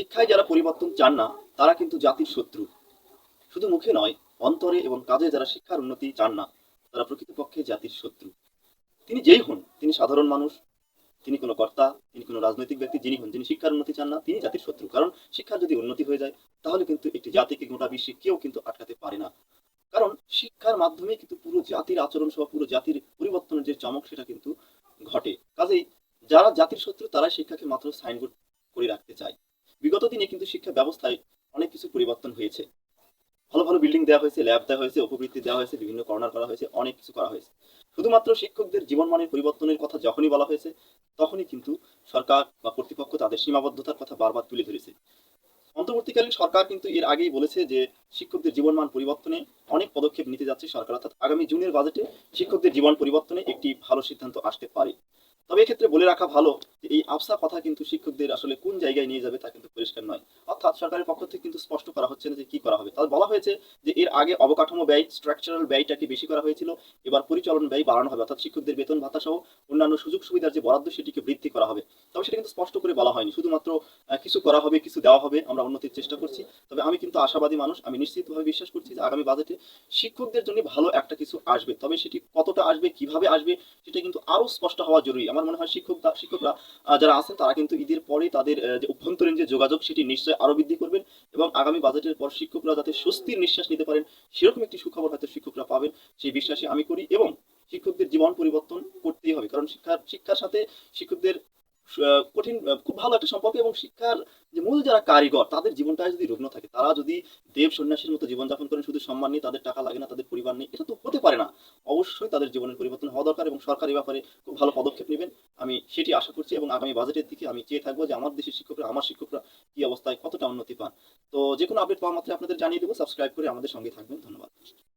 শিক্ষায় যারা পরিবর্তন চান না, তারা কিন্তু জাতির শত্রু। শুধু মুখে নয়, অন্তরে এবং কাজে যারা শিক্ষার উন্নতি চান না, তারা প্রকৃতপক্ষে জাতির শত্রু। তিনি যেই হন, তিনি সাধারণ মানুষ, তিনি কোনো কর্তা, তিনি কোনো রাজনৈতিক ব্যক্তি যিনি হন, যিনি শিক্ষার উন্নতি চান না, তিনি জাতির শত্রু। কারণ শিক্ষার যদি উন্নতি হয়ে যায়, তাহলে কিন্তু একটি জাতিকে গোটা বিশ্বে কেউ কিন্তু আটকাতে পারে না। কারণ শিক্ষার মাধ্যমে কিন্তু পুরো জাতির আচরণ সহ পুরো জাতির পরিবর্তনের যে চমক, সেটা কিন্তু ঘটে। কাজেই যারা জাতির শত্রু তারা শিক্ষাকে মাত্র সাইনবোর্ড করে রাখতে চায়। বিগত দিনে কিন্তু শিক্ষা ব্যবস্থায় অনেক কিছু পরিবর্তন হয়েছে। ভালো ভালো বিল্ডিং দেওয়া হয়েছে ল্যাব দেওয়া হয়েছে, উপবৃত্তি দেওয়া হয়েছে, বিভিন্ন কর্নার করা হয়েছে, অনেক কিছু করা হয়েছে। শুধুমাত্র শিক্ষকদের জীবনমানের পরিবর্তনের কথা যখনই বলা হয়েছে, তখনই কিন্তু সরকার বা কর্তৃপক্ষ তাদের সীমাবদ্ধতার কথা বারবার তুলে ধরেছে। অন্তর্বর্তীকালীন সরকার কিন্তু এর আগেই বলেছে যে, শিক্ষকদের জীবনমান পরিবর্তনে অনেক পদক্ষেপ নিতে যাচ্ছে সরকার। অর্থাৎ আগামী জুনের বাজেটে শিক্ষকদের জীবন পরিবর্তনে একটি ভালো সিদ্ধান্ত আসতে পারে। তবে এক্ষেত্রে বলে রাখা ভালো যে এই আফসা কথা কিন্তু শিক্ষকদের আসলে কোন জায়গায় নিয়ে যাবে তা কিন্তু পরিষ্কার নয়। অর্থাৎ সরকারের পক্ষ থেকে কিন্তু স্পষ্ট করা হচ্ছে না যে কি করা হবে। তাহলে বলা হয়েছে যে এর আগে অবকাঠামো ব্যয় স্ট্রাকচারাল ব্যয়টাকে বেশি করা হয়েছিল, এবার পরিচালন ব্যয় বাড়ানো হবে। অর্থাৎ শিক্ষকদের বেতন ভাতা সহ অন্যান্য সুযোগ সুবিধার যে বরাদ্দ সেটিকে বৃদ্ধি করা হবে। তবে সেটা কিন্তু স্পষ্ট করে বলা হয়নি। শুধুমাত্র কিছু করা হবে, কিছু দেওয়া হবে, আমরা উন্নতির চেষ্টা করছি। তবে আমি কিন্তু আশাবাদী মানুষ, আমি নিশ্চিতভাবে বিশ্বাস করছি যে আগামী বাজেটে শিক্ষকদের জন্য ভালো একটা কিছু আসবে। তবে সেটি কতটা আসবে, কীভাবে আসবে, সেটা কিন্তু আরও স্পষ্ট হওয়া জরুরি। আমার মনে হয় শিক্ষক শিক্ষকরা যারা আছেন, তারা কিন্তু ঈদের পরে তাদের যে অভ্যন্তরীণ যে যোগাযোগ, সেটি নিশ্চয়ই আরও বৃদ্ধি করবেন এবং আগামী বাজেটের পর শিক্ষকরা যাতে স্বস্তির নিঃশ্বাস নিতে পারেন, সেরকম একটি সুখবর হয়তো শিক্ষকরা পাবেন। সেই বিশ্বাসে আমি করি এবং শিক্ষকদের জীবন পরিবর্তন করতেই হবে। কারণ শিক্ষার শিক্ষার সাথে শিক্ষকদের কঠিন খুব ভালো একটা সম্পর্ক এবং শিক্ষার যে মূল যারা কারিগর, তাদের জীবনটা যদি রুগ্ন থাকে, তারা যদি দেব সন্ন্যাসীর মতো জীবনযাপন করেন, শুধু সম্মান নেই, তাদের টাকা লাগে না, তাদের পরিবার নেই, এটা তো হতে পারে না। অবশ্যই তাদের জীবনের পরিবর্তন হওয়া দরকার এবং সরকার ব্যাপারে খুব ভালো পদক্ষেপ নেবেন। আমি সেটি আশা করছি এবং আগামী বাজেটের দিকে আমি চেয়ে থাকব যে আমার দেশের শিক্ষকরা, আমার শিক্ষকরা কি অবস্থায় কতটা উন্নতি পান। তো যে কোনো আপডেট পাওয়া মাত্রই আপনাদের জানিয়ে দেবো সাবস্ক্রাইব করে আমাদের সঙ্গে থাকবেন। ধন্যবাদ।